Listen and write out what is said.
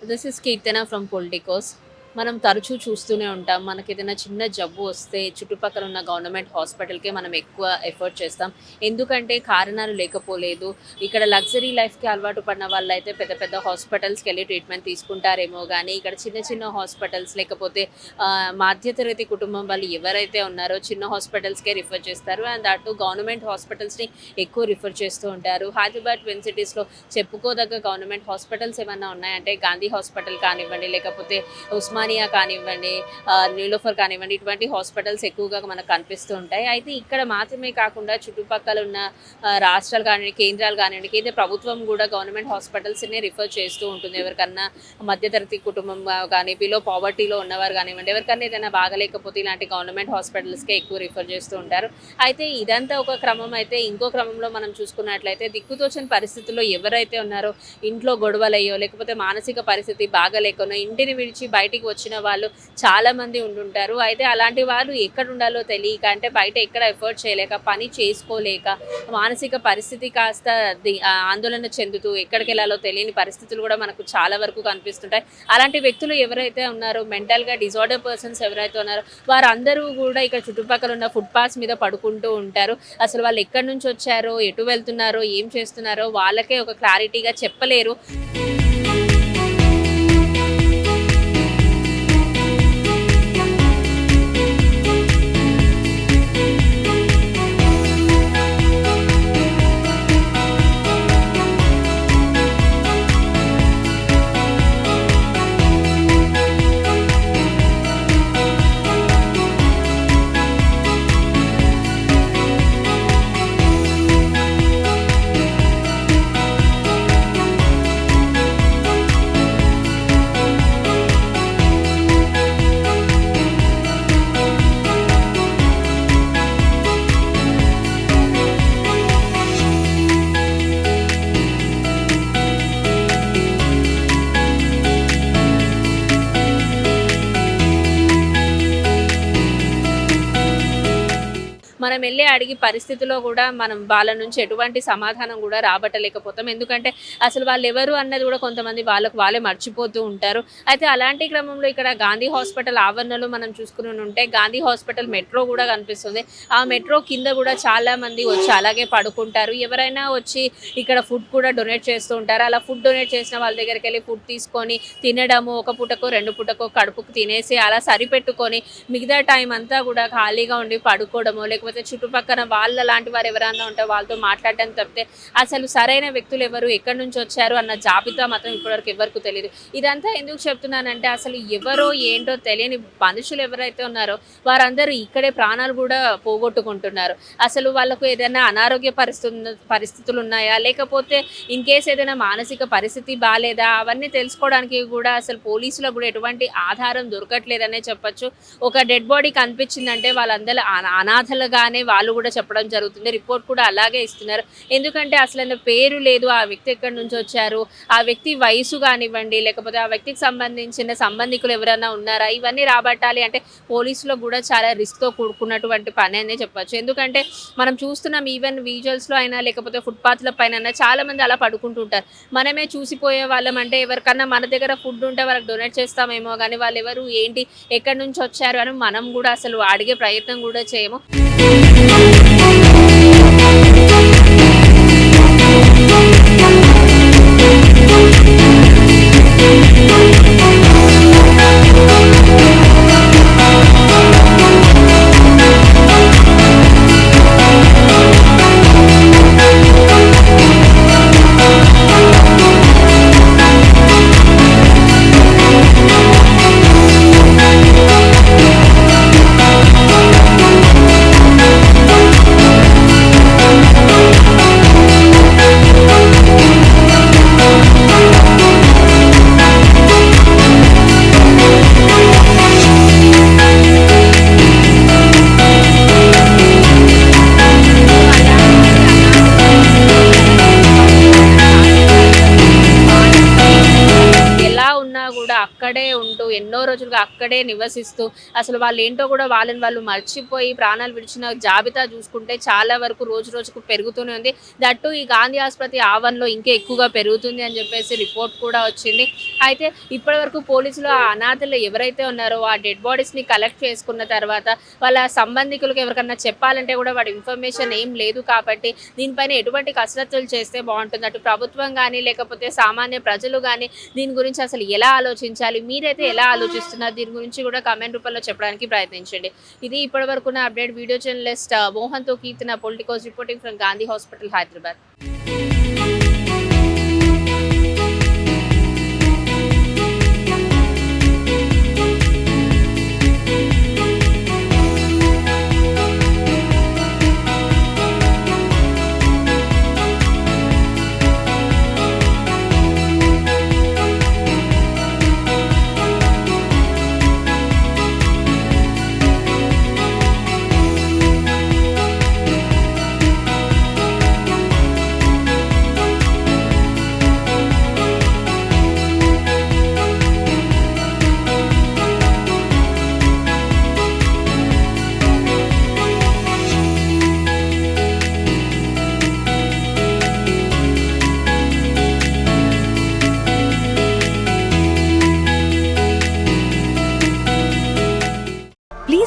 This is Keetana from Politicos. మనం తరచూ చూస్తూనే ఉంటాం. మనకి ఏదైనా చిన్న జబ్బు వస్తే చుట్టుపక్కల ఉన్న గవర్నమెంట్ హాస్పిటల్కే మనం ఎక్కువ ఎఫర్ట్ చేస్తాం. ఎందుకంటే కారణాలు లేకపోలేదు. ఇక్కడ లగ్జరీ లైఫ్కి అలవాటు పడిన వాళ్ళు అయితే పెద్ద పెద్ద హాస్పిటల్స్కి వెళ్ళి ట్రీట్మెంట్ తీసుకుంటారేమో కానీ ఇక్కడ చిన్న చిన్న హాస్పిటల్స్ లేకపోతే మాధ్యతరగతి మధ్యతరగతి కుటుంబం వాళ్ళు ఎవరైతే ఉన్నారో చిన్న హాస్పిటల్స్కే రిఫర్ చేస్తారు. అండ్ అటు గవర్నమెంట్ హాస్పిటల్స్ని ఎక్కువ రిఫర్ చేస్తూ ఉంటారు. హైదరాబాద్ ట్విన్ సిటీస్లో చెప్పుకోదగ్గ గవర్నమెంట్ హాస్పిటల్స్ ఏమైనా ఉన్నాయంటే గాంధీ హాస్పిటల్ కానివ్వండి లేకపోతే ఉస్మానియా కానివ్వండి న్యూలోఫర్ కానివ్వండి ఇటువంటి హాస్పిటల్స్ ఎక్కువగా మనకు కనిపిస్తూ ఉంటాయి. అయితే ఇక్కడ మాత్రమే కాకుండా చుట్టుపక్కల ఉన్న రాష్ట్రాలు కానివ్వండి కేంద్రాలు కానివ్వండి కేంద్ర ప్రభుత్వం కూడా గవర్నమెంట్ హాస్పిటల్స్ని రిఫర్ చేస్తూ ఉంటుంది. ఎవరికన్నా మధ్యతరగతి కుటుంబం కానీ బిలో పావర్టీలో ఉన్నవారు కానివ్వండి ఎవరికన్నా ఏదైనా బాగలేకపోతే ఇలాంటి గవర్నమెంట్ హాస్పిటల్స్కే ఎక్కువ రిఫర్ చేస్తూ ఉంటారు. అయితే ఇదంతా ఒక క్రమం అయితే ఇంకో క్రమంలో మనం చూసుకున్నట్లయితే దిక్కుతోచని పరిస్థితుల్లో ఎవరైతే ఉన్నారో ఇంట్లో గొడవలయ్యో లేకపోతే మానసిక పరిస్థితి బాగలేకనో ఇంటిని విడిచి బయటికి వచ్చిన వాళ్ళు చాలా మంది ఉండుంటారు. అయితే అలాంటి వాళ్ళు ఎక్కడ ఉండాలో తెలియక అంటే బయట ఎక్కడ ఎఫర్ట్ చేయలేక పని చేసుకోలేక మానసిక పరిస్థితి కాస్త ఆందోళన చెందుతూ ఎక్కడికి వెళ్ళాలో తెలియని పరిస్థితులు కూడా మనకు చాలా వరకు కనిపిస్తుంటాయి. అలాంటి వ్యక్తులు ఎవరైతే ఉన్నారో మెంటల్గా డిజార్డర్ పర్సన్స్ ఎవరైతే ఉన్నారో వారందరూ కూడా ఇక్కడ చుట్టుపక్కల ఉన్న ఫుట్పాత్స్ మీద పడుకుంటూ ఉంటారు. అసలు వాళ్ళు ఎక్కడి నుంచి వచ్చారో ఎటు వెళ్తున్నారో ఏం చేస్తున్నారో వాళ్ళకే ఒక క్లారిటీగా చెప్పలేరు. మనం వెళ్ళి అడిగి పరిస్థితిలో కూడా మనం వాళ్ళ నుంచి ఎటువంటి సమాధానం కూడా రాబట్టలేకపోతాం. ఎందుకంటే అసలు వాళ్ళు ఎవరు అన్నది కూడా కొంతమంది వాళ్ళకు వాళ్ళే మర్చిపోతూ ఉంటారు. అయితే అలాంటి క్రమంలో ఇక్కడ గాంధీ హాస్పిటల్ ఆవరణలో మనం చూసుకుని ఉంటే గాంధీ హాస్పిటల్ మెట్రో కూడా కనిపిస్తుంది. ఆ మెట్రో కింద కూడా చాలా మంది వచ్చి అలాగే పడుకుంటారు. ఎవరైనా వచ్చి ఇక్కడ ఫుడ్ కూడా డొనేట్ చేస్తూ ఉంటారు. అలా ఫుడ్ డొనేట్ చేసిన వాళ్ళ దగ్గరికి వెళ్ళి ఫుడ్ తీసుకొని తినడము ఒక పూటకో రెండు పూటకో కడుపుకు తినేసి అలా సరిపెట్టుకొని మిగతా టైం అంతా కూడా ఖాళీగా ఉండి పడుకోవడము లేకపోతే చుట్టుపక్కల వాళ్ళ లాంటి వారు ఎవరైనా ఉంటే వాళ్ళతో మాట్లాడడం తప్పితే అసలు సరైన వ్యక్తులు ఎవరు ఎక్కడి నుంచి వచ్చారు అన్న జాబితా మాత్రం ఇప్పటివరకు ఎవరికి తెలియదు ఇదంతా ఎందుకు చెప్తున్నానంటే అసలు ఎవరో ఏంటో తెలియని మనుషులు ఎవరైతే ఉన్నారో వారందరూ ఇక్కడే ప్రాణాలు కూడా పోగొట్టుకుంటున్నారు. అసలు వాళ్ళకు ఏదైనా అనారోగ్య పరిస్థితులు పరిస్థితులు ఉన్నాయా? లేకపోతే ఇన్ కేస్ ఏదైనా మానసిక పరిస్థితి బాగాలేదా అవన్నీ తెలుసుకోవడానికి కూడా అసలు పోలీసులకు కూడా ఎటువంటి ఆధారం దొరకట్లేదనే చెప్పొచ్చు. ఒక డెడ్ బాడీ కనిపించిందంటే వాళ్ళందరూ అని వాళ్ళు కూడా చెప్పడం జరుగుతుంది. రిపోర్ట్ కూడా అలాగే ఇస్తున్నారు. ఎందుకంటే అసలు పేరు లేదు. ఆ వ్యక్తి ఎక్కడి నుంచి వచ్చారు? ఆ వ్యక్తి వయసు కానివ్వండి లేకపోతే ఆ వ్యక్తికి సంబంధించిన సంబంధికులు ఎవరైనా ఉన్నారా? ఇవన్నీ రాబట్టాలి అంటే పోలీసులో కూడా చాలా రిస్క్తో కూడుకున్నటువంటి పని అనే చెప్పచ్చు. ఎందుకంటే మనం చూస్తున్నాం ఈవెన్ విజువల్స్లో అయినా లేకపోతే ఫుట్పాత్ల పైన చాలా మంది అలా పడుకుంటుంటారు మనమే చూసిపోయే వాళ్ళం అంటే ఎవరికన్నా మన దగ్గర ఫుడ్ ఉంటే వాళ్ళకి డొనేట్ చేస్తామేమో కానీ వాళ్ళు ఎవరు ఏంటి ఎక్కడి నుంచి వచ్చారు అని మనం కూడా అసలు అడిగే ప్రయత్నం కూడా చేయము. Thank you. రోజులుగా అక్కడే నివసిస్తూ అసలు వాళ్ళు ఏంటో కూడా వాళ్ళని వాళ్ళు మర్చిపోయి ప్రాణాలు విడిచిన జాబితా చూసుకుంటే చాలా వరకు రోజు రోజుకు పెరుగుతూనే ఉంది. దట్టు ఈ గాంధీ ఆసుపత్రి ఆవరణలో ఇంకా ఎక్కువగా పెరుగుతుంది అని చెప్పేసి రిపోర్ట్ కూడా వచ్చింది. అయితే ఇప్పటి వరకు పోలీసులు ఆ అనాథలు ఎవరైతే ఉన్నారో ఆ డెడ్ బాడీస్ని కలెక్ట్ చేసుకున్న తర్వాత వాళ్ళ సంబంధికులకు ఎవరికన్నా చెప్పాలంటే కూడా వాడి ఇన్ఫర్మేషన్ ఏం లేదు కాబట్టి దీనిపైన ఎటువంటి కసరత్తులు చేస్తే బాగుంటుంది. అటు ప్రభుత్వం కానీ లేకపోతే సామాన్య ప్రజలు కానీ దీని గురించి అసలు ఎలా ఆలోచించాలి? మీరైతే ఎలా ఆలోచిస్తారు ఆలోచిస్తున్నారు దీని గురించి కూడా కామెంట్ రూపంలో చెప్పడానికి ప్రయత్నించండి. ఇది ఇప్పటి వరకు update video journalist మోహన్తో Keerthana Politicos reporting from Gandhi hospital Hyderabad.